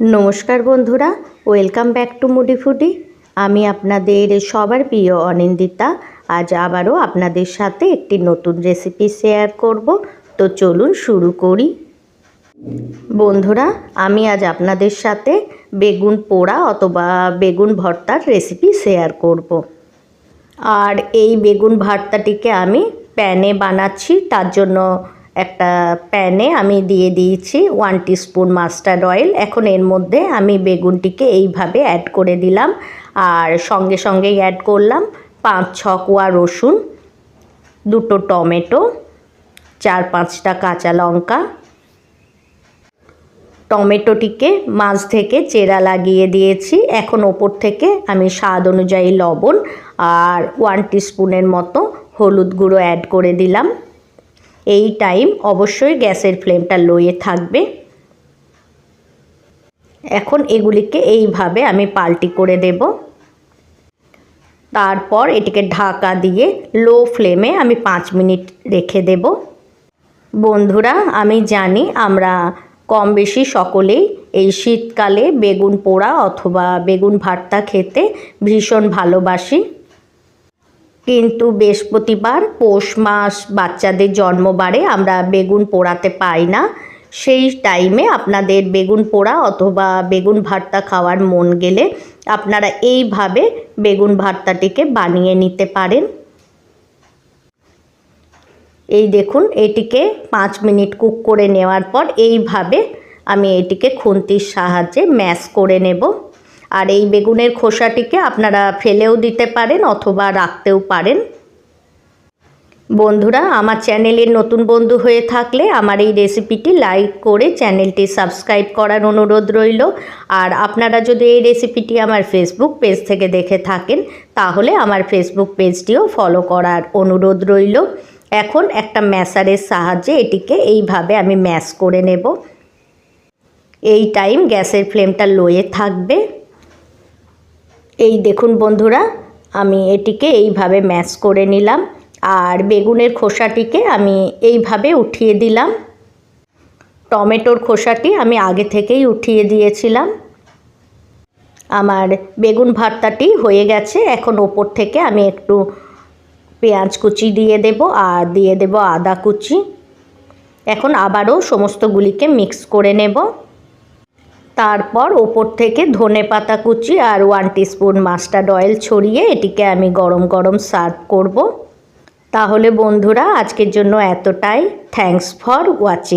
নমস্কার বন্ধুরা, welcome back to Moody Foodie. আমি আপনাদের সবার প্রিয় অনিন্দিতা, আজ আবারও আপনাদের সাথে একটি নতুন রেসিপি শেয়ার করব। তো চলুন শুরু করি। বন্ধুরা, আমি আজ আপনাদের সাথে বেগুন পোড়া অথবা বেগুন ভর্তার রেসিপি শেয়ার করব। আর এই বেগুন ভর্তাটিকে আমি প্যানে বানাচ্ছি, তার জন্য একটা প্যানে আমি দিয়ে দিয়েছি ওয়ান স্পুন মাস্টার্ড অয়েল এখন এর মধ্যে আমি বেগুনটিকে এইভাবে অ্যাড করে দিলাম আর সঙ্গে সঙ্গেই অ্যাড করলাম পাঁচ, ছ কোয়া রসুন, দুটো টমেটো, চার, পাঁচটা কাঁচা লঙ্কা। টমেটোটিকে মাছ থেকে চেরা লাগিয়ে দিয়েছি। এখন ওপর থেকে আমি স্বাদ অনুযায়ী লবণ আর ওয়ান স্পুনের মতো হলুদ গুঁড়ো অ্যাড করে দিলাম। এই টাইম অবশ্যই গ্যাসের ফ্লেমটা লোয়ে থাকবে। এখন এগুলিকে এইভাবে আমি পাল্টি করে দেব। তারপর এটিকে ঢাকা দিয়ে লো ফ্লেমে আমি পাঁচ মিনিট রেখে দেব। বন্ধুরা, আমি জানি আমরা কম বেশি সকলেই এই শীতকালে বেগুন পোড়া অথবা বেগুন ভর্তা খেতে ভীষণ ভালোবাসি। কিন্তু বৃহস্পতিবার পৌষ মাস বাচ্চাদের জন্মবারে আমরা বেগুন পোড়াতে পাই না। সেই টাইমে আপনাদের বেগুন পোড়া অথবা বেগুন ভর্তা খাওয়ার মন গেলে আপনারা এইভাবে বেগুন ভর্তাটিকে বানিয়ে নিতে পারেন। এই দেখুন, এটিকে পাঁচ মিনিট কুক করে নেওয়ার পর এইভাবে আমি এটিকে খুন্তির সাহায্যে ম্যাশ করে নেব। আর এই বেগুনের খোসাটিকে আপনারা ফেলেও দিতে পারেন অথবা রাখতেও পারেন। বন্ধুরা, আমার চ্যানেলের নতুন বন্ধু হয়ে থাকলে আমার এই রেসিপিটি লাইক করে চ্যানেলটি সাবস্ক্রাইব করার অনুরোধ রইল। আর আপনারা যদি এই রেসিপিটি আমার ফেসবুক পেজ থেকে দেখে থাকেন, তাহলে আমার ফেসবুক পেজটিও ফলো করার অনুরোধ রইল। এখন একটা ম্যাসারের সাহায্যে এটিকে এইভাবে আমি ম্যাশ করে নেব। এই টাইম গ্যাসের ফ্লেমটা লোয়ে থাকবে। এই দেখুন বন্ধুরা, আমি এটিকে এইভাবে ম্যাশ করে নিলাম আর বেগুনের খোসাটিকে আমি এইভাবে উঠিয়ে দিলাম। টমেটোর খোসাটি আমি আগে থেকেই উঠিয়ে দিয়েছিলাম। আমার বেগুন ভর্তাটি হয়ে গেছে, এখন ওপর থেকে আমি একটু পেঁয়াজ কুচি দিয়ে দেব আর দিয়ে দেব আদা কুচি। এখন আবারও সমস্তগুলিকে মিক্স করে নেব। তারপর ওপর থেকে ধনে পাতা কুচি আর ওয়ান টিস্পুন মাস্টার্ড অয়েল ছড়িয়ে এটিকে আমি গরম গরম সার্ভ করব। তাহলে বন্ধুরা, আজকের জন্য এতটাই। Thanks for watching